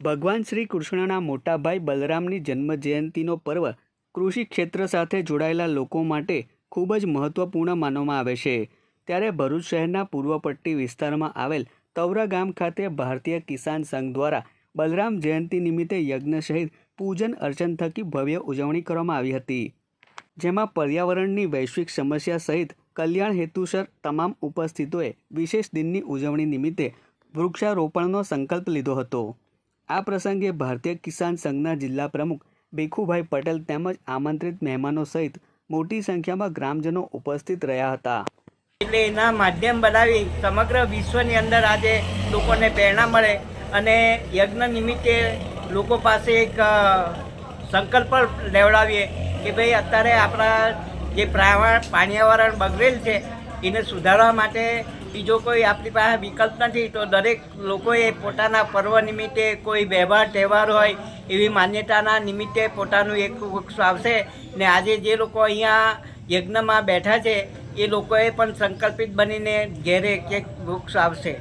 ભગવાન શ્રી કૃષ્ણના મોટા ભાઈ બલરામની જન્મ જયંતિનો પર્વ કૃષિ ક્ષેત્ર સાથે જોડાયેલા લોકો માટે ખૂબ જ મહત્વપૂર્ણ માનવામાં આવે છે. ત્યારે ભરૂચ શહેરના પૂર્વ પટ્ટી વિસ્તારમાં આવેલ તવરા ગામ ખાતે ભારતીય કિસાન સંઘ દ્વારા બલરામ જયંતિ નિમિત્તે યજ્ઞ સહિત પૂજન અર્ચન થકી ભવ્ય ઉજવણી કરવામાં આવી હતી. જેમાં પર્યાવરણની વૈશ્વિક સમસ્યા સહિત કલ્યાણ હેતુસર તમામ ઉપસ્થિતોએ વિશેષ દિનની ઉજવણી નિમિત્તે વૃક્ષારોપણનો સંકલ્પ લીધો હતો. આ પ્રસંગે ભારતીય કિસાન સંઘના જિલ્લા પ્રમુખ ભીખુભાઈ પટેલ તેમજ આમંત્રિત મહેમાનો સહિત મોટી સંખ્યામાં ગ્રામજનો ઉપસ્થિત રહ્યા હતા. એટલે એના માધ્યમ બનાવી સમગ્ર વિશ્વની અંદર આજે લોકોને પ્રેરણા મળે અને યજ્ઞ નિમિત્તે લોકો પાસે એક સંકલ્પ લેવડાવીએ કે ભાઈ અત્યારે આપણા જે પાણીયાવરણ બગડેલ છે, એને સુધારવા માટે બીજો કોઈ આપણી પાસે વિકલ્પ નથી. તો દરેક લોકોએ પોતાના પર્વ નિમિત્તે કોઈ વ્યવહાર, તહેવાર હોય એવી માન્યતાના નિમિત્તે પોતાનું એક વૃક્ષ આવશે ને આજે જે લોકો અહીંયા યજ્ઞમાં બેઠા છે, એ લોકોએ પણ સંકલ્પિત બનીને ઘેરે એક વૃક્ષ આવશે